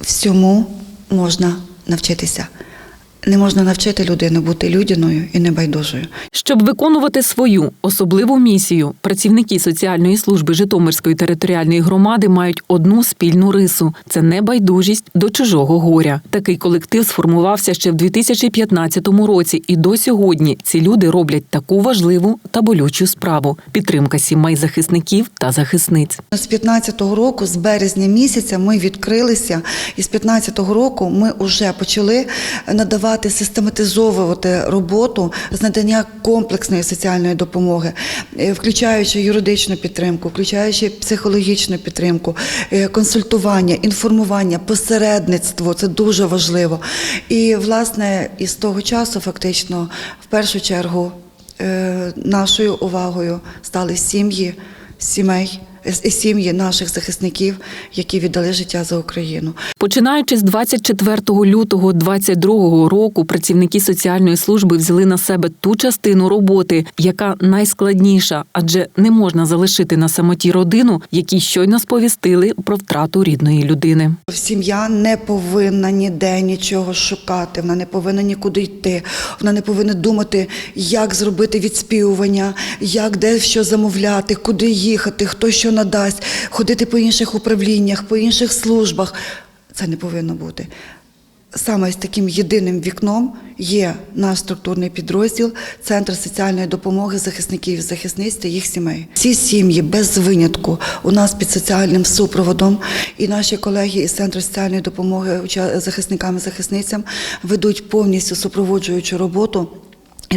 Всьому можна навчитися. Не можна навчити людину бути людяною і небайдужою. Щоб виконувати свою особливу місію, працівники соціальної служби Житомирської територіальної громади мають одну спільну рису це небайдужість до чужого горя. Такий колектив сформувався ще в 2015 році, і до сьогодні ці люди роблять таку важливу та болючу справу підтримка сімей захисників та захисниць. З 15-го року, з березня місяця, ми відкрилися, і з 15-го року ми вже почали надавати, систематизовувати роботу з надання комплексної соціальної допомоги, е, включаючи юридичну підтримку, включаючи психологічну підтримку, е, консультування, інформування, посередництво це дуже важливо. І власне із того часу, фактично, в першу чергу, е, нашою увагою стали сім'ї, сімей, сім'ї наших захисників, які віддали життя за Україну. Починаючи з 24 лютого 2022 року, працівники соціальної служби взяли на себе ту частину роботи, яка найскладніша, адже не можна залишити на самоті родину, які щойно сповістили про втрату рідної людини. Сім'я не повинна ніде нічого шукати, вона не повинна нікуди йти, вона не повинна думати, як зробити відспівування, як де що замовляти, куди їхати, хто що надасть, ходити по інших управліннях, по інших службах. Це не повинно бути. Саме з таким єдиним вікном є наш структурний підрозділ Центр соціальної допомоги захисників і захисниць та їх сімей. Ці сім'ї без винятку у нас під соціальним супроводом, і наші колеги із Центру соціальної допомоги захисникам і захисницям ведуть повністю супроводжуючу роботу.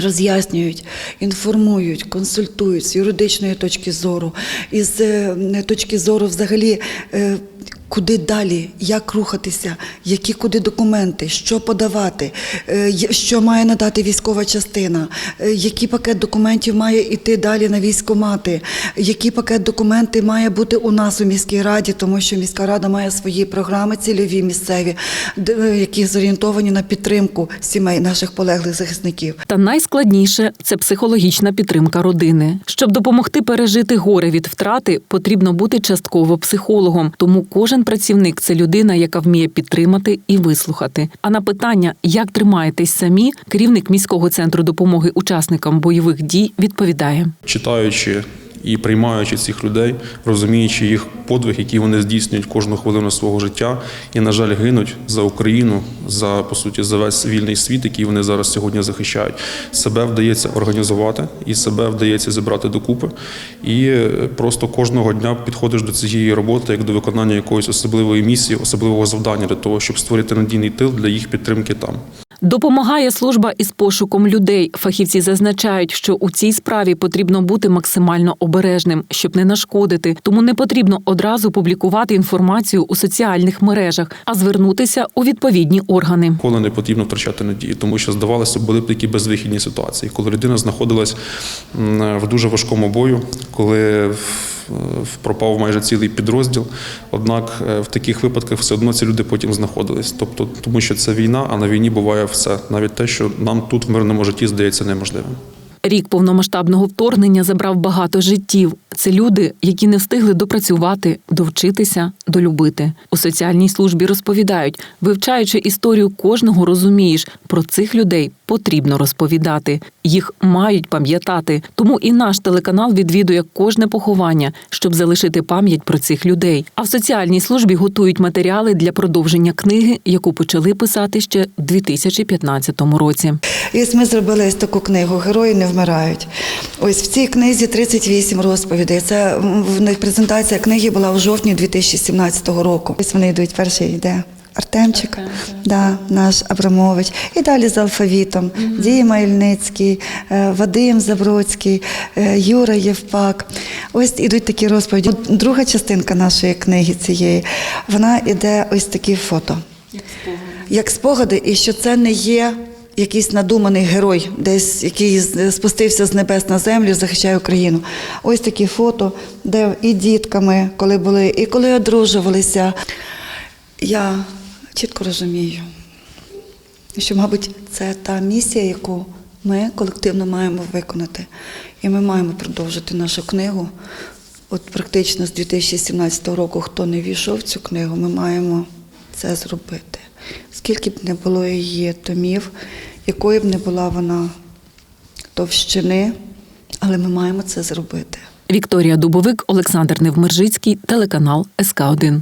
Роз'яснюють, інформують, консультують з юридичної точки зору, із е, точки зору взагалі. Куди далі, як рухатися, які куди документи, що подавати, е, що має надати військова частина, е, який пакет документів має йти далі на військомати, який пакет документів має бути у нас у міській раді, тому що міська рада має свої програми цільові місцеві, е, які зорієнтовані на підтримку сімей наших полеглих захисників. Та найскладніше це психологічна підтримка родини. Щоб допомогти пережити горе від втрати, потрібно бути частково психологом. Тому кожен працівник це людина, яка вміє підтримати і вислухати. А на питання, як тримаєтесь самі, керівник міського центру допомоги учасникам бойових дій відповідає. читаючи і приймаючи цих людей, розуміючи їх подвиг, який вони здійснюють кожну хвилину свого життя, і, на жаль, гинуть за Україну, за по суті, за весь вільний світ, який вони зараз сьогодні захищають. Себе вдається організувати і себе вдається зібрати докупи. І е, просто кожного дня підходиш до цієї роботи як до виконання якоїсь особливої місії, особливого завдання для того, щоб створити надійний тил для їх підтримки там. Допомагає служба із пошуком людей. Фахівці зазначають, що у цій справі потрібно бути максимально обережним, щоб не нашкодити. Тому не потрібно одразу публікувати інформацію у соціальних мережах, а звернутися у відповідні органи. Ніколи не потрібно втрачати надії, тому що здавалося, були б такі безвихідні ситуації, коли людина знаходилась в дуже важкому бою, коли пропав майже цілий підрозділ. Однак е, в таких випадках все одно ці люди потім знаходились. Тобто, тому що це війна, а на війні буває все, навіть те, що нам тут в мирному житті здається неможливим. Рік повномасштабного вторгнення забрав багато життів. Це люди, які не встигли допрацювати, довчитися, долюбити. У соціальній службі розповідають, вивчаючи історію кожного, розумієш, про цих людей потрібно розповідати. Їх мають пам'ятати. Тому і наш телеканал відвідує кожне поховання, щоб залишити пам'ять про цих людей. А в соціальній службі готують матеріали для продовження книги, яку почали писати ще в 2015 році. І ми зробили таку книгу Герої не вмирають. Ось в цій книзі 38 розповідей. Це в них презентація книги була в жовтні 2017 року. Ось вони йдуть. Перший йде Артемчик, да, наш Абрамович. І далі з алфавітом. Діма Ільницький, е, Вадим Забродський, е, Юра Євпак. Ось ідуть такі розповіді. Друга частинка нашої книги цієї, вона іде ось такі фото як спогади, і що це не є якийсь надуманий герой, десь який спустився з небес на землю, захищає Україну. Ось такі фото, де і дітками, коли були, і коли одружувалися. Я чітко розумію, що, мабуть, це та місія, яку ми колективно маємо виконати. І ми маємо продовжити нашу книгу. От практично з 2017 року, хто не війшов в цю книгу, ми маємо це зробити. Скільки б не було її томів, якою б не була вона товщини, але ми маємо це зробити. Вікторія Дубовик, Олександр Невмержицький, телеканал СК 1